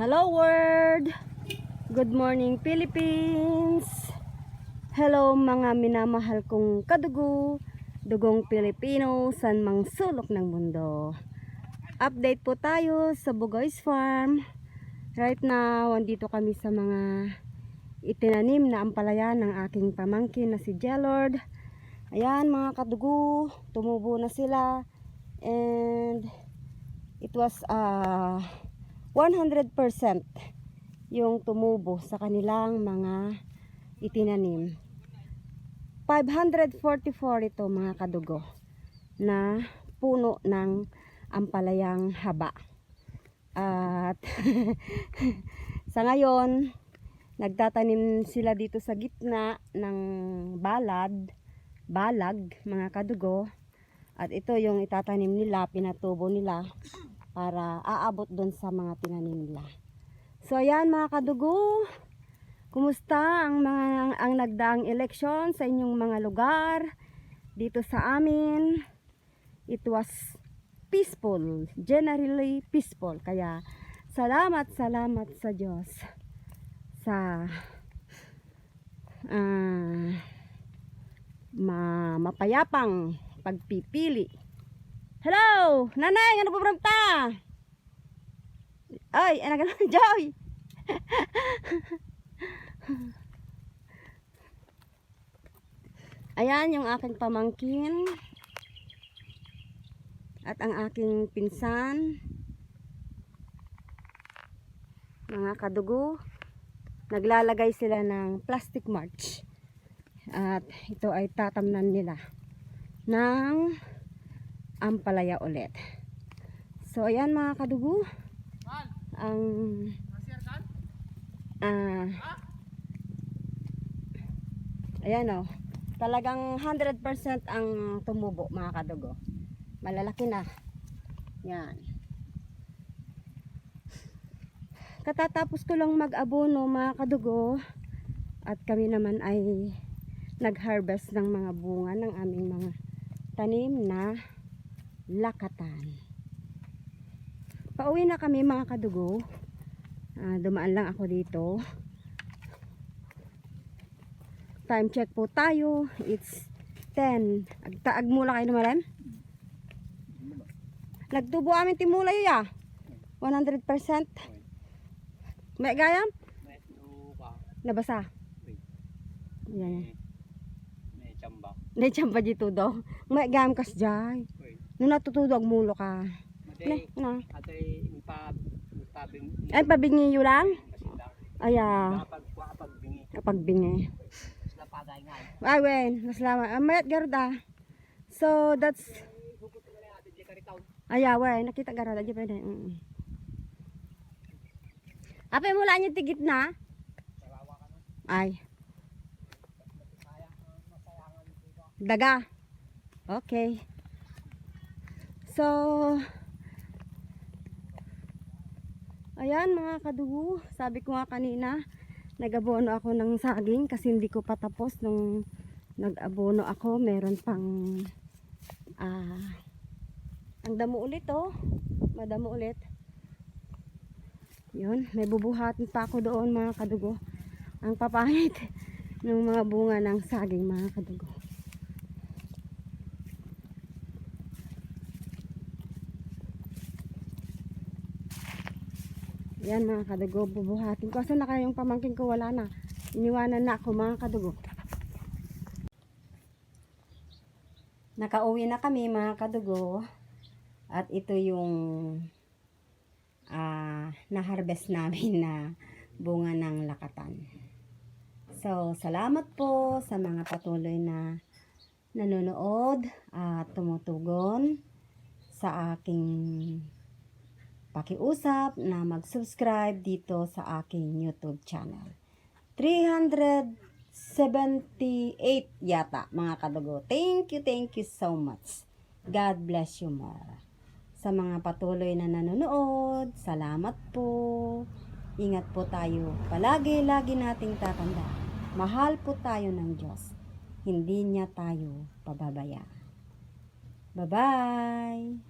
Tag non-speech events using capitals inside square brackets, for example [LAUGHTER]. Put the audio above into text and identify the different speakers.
Speaker 1: Hello world! Good morning Philippines! Hello mga minamahal kong kadugo, dugong Pilipino san mang sulok ng mundo. Update po tayo sa Bugoys Farm. Right now, andito kami sa mga itinanim na ampalaya ng aking pamangkin na si Jelord. Ayan mga kadugo, tumubo na sila. And it was uh, 100% yung tumubo sa kanilang mga itinanim. 544 ito mga kadugo na puno ng ampalayang haba. At [LAUGHS] sa ngayon, nagtatanim sila dito sa gitna ng balad, balag, mga kadugo. At ito yung itatanim nila, pinatubo nila para aabot doon sa mga tinanim nila. So ayan mga kadugo, kumusta ang mga ang nagdaang eleksyon sa inyong mga lugar dito sa amin? It was peaceful, generally peaceful. Kaya salamat, salamat sa Diyos sa ah, ma mapayapang pagpipili Hello! Nanay! Ano po ta? Ay, anak ka [LAUGHS] Joy! Ayan yung aking pamangkin. At ang aking pinsan. Mga kadugo. Naglalagay sila ng plastic mulch. At ito ay tatamnan nila ng ampalaya ulit. So, ayan mga kadugo. Ang ah ayan o. Talagang 100% ang tumubo mga kadugo. Malalaki na. Yan. Katatapos ko lang mag-abono mga kadugo. At kami naman ay nag-harvest ng mga bunga ng aming mga tanim na lakatan. Pauwi na kami mga kadugo. Ah, dumaan lang ako dito. Time check po tayo. It's 10. Agtaag mula kayo naman. Nagtubo amin timula ya. 100%. May gayam? Nabasa. Yan.
Speaker 2: May chamba.
Speaker 1: Hindi chamba dito do. May gayam kas jay. Nung natutudo ang mulo ka.
Speaker 2: Atay,
Speaker 1: na.
Speaker 2: atay, impa, impabing.
Speaker 1: Ay, pabingi yun lang? Aya,
Speaker 2: Kapag, kapag bingi.
Speaker 1: kapag bingi.
Speaker 2: Sila pagay nga.
Speaker 1: Ay, wen, naslamat. Ah, mayat garda. So, that's,
Speaker 2: na
Speaker 1: aya, wen, nakita garda. Di pwede. Mm. Apay mula niyo tigit na?
Speaker 2: Na.
Speaker 1: Ay, daga. Okay. So, ayan mga kadugo. Sabi ko nga kanina, nag-abono ako ng saging kasi hindi ko pa tapos nung nag-abono ako. Meron pang, ah, ang damo ulit oh. Madamo ulit. Yun, may bubuhatin pa ako doon mga kadugo. Ang papangit [LAUGHS] ng mga bunga ng saging mga kadugo. Yan mga kadugo, bubuhatin ko. Saan na kaya pamangkin ko? Wala na. Iniwanan na ako mga kadugo. Nakauwi na kami mga kadugo. At ito yung ah na-harvest namin na bunga ng lakatan. So, salamat po sa mga patuloy na nanonood at tumutugon sa aking pakiusap na mag-subscribe dito sa aking YouTube channel. 378 yata mga kadugo. Thank you, thank you so much. God bless you more. Sa mga patuloy na nanonood, salamat po. Ingat po tayo. Palagi, lagi nating tatandaan. Mahal po tayo ng Diyos. Hindi niya tayo pababayaan. Bye-bye!